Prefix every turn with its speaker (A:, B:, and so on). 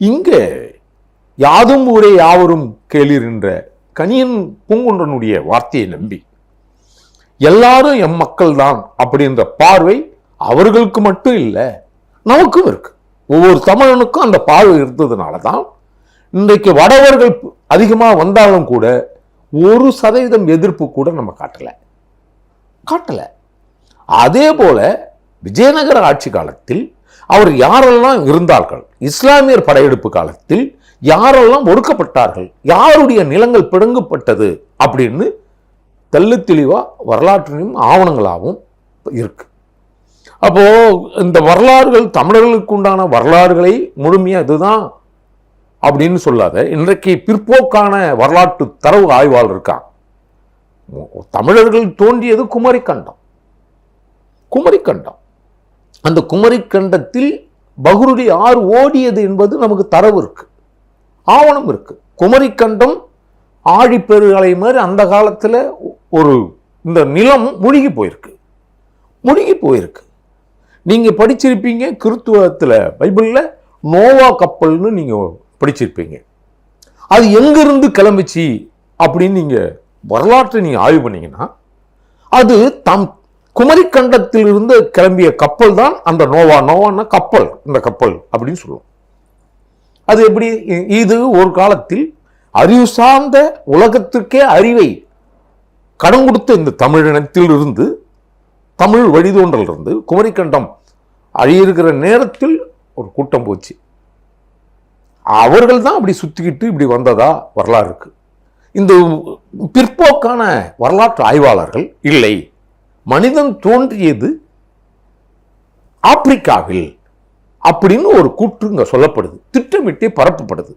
A: இங்கே யாதும் ஊரே யாவரும் கேளீர் என்ற கனியன் பூங்குன்றனுடைய வார்த்தையை நம்பி எல்லாரும் எம் மக்கள் தான் அப்படின்ற பார்வை அவர்களுக்கு மட்டும் இல்லை நமக்கும் இருக்கு. ஒவ்வொரு தமிழனுக்கும் அந்த பார்வை இருந்ததுனால தான் இன்றைக்கு வடவர்கள் அதிகமாக வந்தாலும் கூட ஒரு சதவீதம் எதிர்ப்பு கூட நம்ம காட்டலை. காட்டலை. அதே போல விஜயநகர ஆட்சி காலத்தில் அவர் யாரெல்லாம் இருந்தார்கள்? இஸ்லாமியர் படையெடுப்பு காலத்தில் யாரெல்லாம் ஒடுக்கப்பட்டார்கள்? யாருடைய நிலங்கள் பிடுங்கப்பட்டது? அப்படின்னு தெள்ளு தெளிவாக வரலாற்றிலும் ஆவணங்களாகவும் இருக்கு. அப்போது இந்த வரலாறுகள் தமிழர்களுக்கு உண்டான வரலாறுகளை முழுமையாக இதுதான் அப்படின்னு சொல்லாத இன்றைக்கு பிற்போக்கான வரலாற்று தரவு ஆய்வாளர் இருக்கான். தமிழர்கள் தோன்றியது குமரிக்கண்டம். குமரிக்கண்டம். அந்த குமரிக்கண்டத்தில் பகுருடி ஆறு ஓடியது என்பது நமக்கு தரவு இருக்குது ஆவணம் இருக்குது குமரிக்கண்டம் ஆழிப்பெருகளை மாதிரி அந்த காலத்தில் ஒரு இந்த நிலம் முழுகி போயிருக்கு. முழுகி போயிருக்கு. நீங்கள் படிச்சிருப்பீங்க கிறித்துவத்தில் பைபிளில் நோவா கப்பல்னு நீங்கள் படிச்சிருப்பீங்க. அது எங்கேருந்து கிளம்பிச்சு அப்படின்னு நீங்கள் வரலாற்றை நீங்கள் ஆய்வு பண்ணிங்கன்னா அது தம் குமரிக்கண்டத்தில் இருந்து கிளம்பிய கப்பல் தான் அந்த நோவா. நோவான்னா கப்பல் இந்த கப்பல் அப்படின்னு சொல்லுவோம். அது எப்படி? இது ஒரு காலத்தில் அறிவு சார்ந்த உலகத்திற்கே அறிவை கடன் கொடுத்த இந்த தமிழினத்தில் இருந்து தமிழ் வழிதோன்றல் இருந்து குமரிக்கண்டம் அழியிருக்கிற நேரத்தில் ஒரு கூட்டம் போச்சு. அவர்கள் தான் அப்படி சுத்திக்கிட்டு இப்படி வந்ததா வரலாறு இருக்கு. இந்த பிற்போக்கான வரலாற்று ஆய்வாளர்கள் இல்லை. மனிதன் தோன்றியது ஆப்பிரிக்காவில் அப்படின்னு ஒரு கூற்றுங்க சொல்லப்படுது. திட்டமிட்டே பரப்பப்படுது.